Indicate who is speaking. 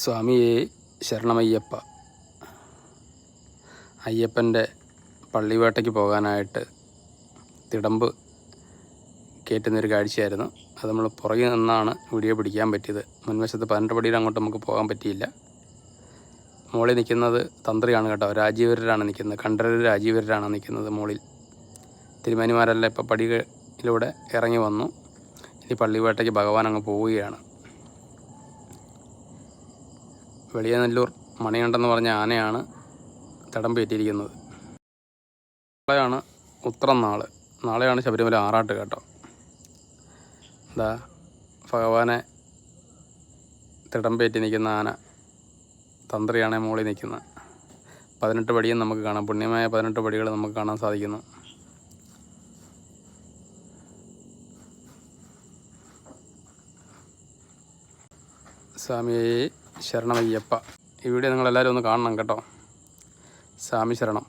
Speaker 1: സ്വാമിയെ ശരണമയ്യപ്പ. അയ്യപ്പന്റെ പള്ളിവേട്ടയ്ക്ക് പോകാനായിട്ട് തിടമ്പ് കയറ്റുന്നൊരു കാഴ്ചയായിരുന്നു. അത് നമ്മൾ പുറകിൽ നിന്നാണ് വീഡിയോ പിടിക്കാൻ പറ്റിയത്. മുൻവശത്ത് പതിനെട്ട് പടിയിൽ അങ്ങോട്ട് നമുക്ക് പോകാൻ പറ്റിയില്ല. മുകളിൽ നിൽക്കുന്നത് തന്ത്രിയാണ് കേട്ടോ. രാജീവരാണ് നിൽക്കുന്നത്. കണ്ഠരര് രാജീവരാണ് നിൽക്കുന്നത് മോളിൽ തിരുമേനിമാരെല്ലാം ഇപ്പോൾ പടികളിലൂടെ ഇറങ്ങി വന്നു. ഇനി പള്ളിവേട്ടയ്ക്ക് ഭഗവാൻ അങ്ങ് പോവുകയാണ്. വെളിയനെല്ലൂർ മണികണ്ഠെന്ന് പറഞ്ഞ ആനയാണ് തടം പേറ്റിയിരിക്കുന്നത്. നാളെയാണ് ഉത്രം നാൾ നാളെയാണ് ശബരിമല ആറാട്ട് കേട്ടോ. എന്താ ഭഗവാനെ തിടം പേറ്റി നിൽക്കുന്ന ആന തന്ത്രിയാണ് മുകളിൽ നിൽക്കുന്നത്. പതിനെട്ട് പടിയും നമുക്ക് കാണാം. പുണ്യമായ പതിനെട്ട് പടികൾ നമുക്ക് കാണാൻ സാധിക്കുന്നു. സ്വാമിയെ ശരണമയ്യപ്പ ഈ വീഡിയോ നിങ്ങളെല്ലാവരും ഒന്ന് കാണണം കേട്ടോ. സ്വാമി ശരണം.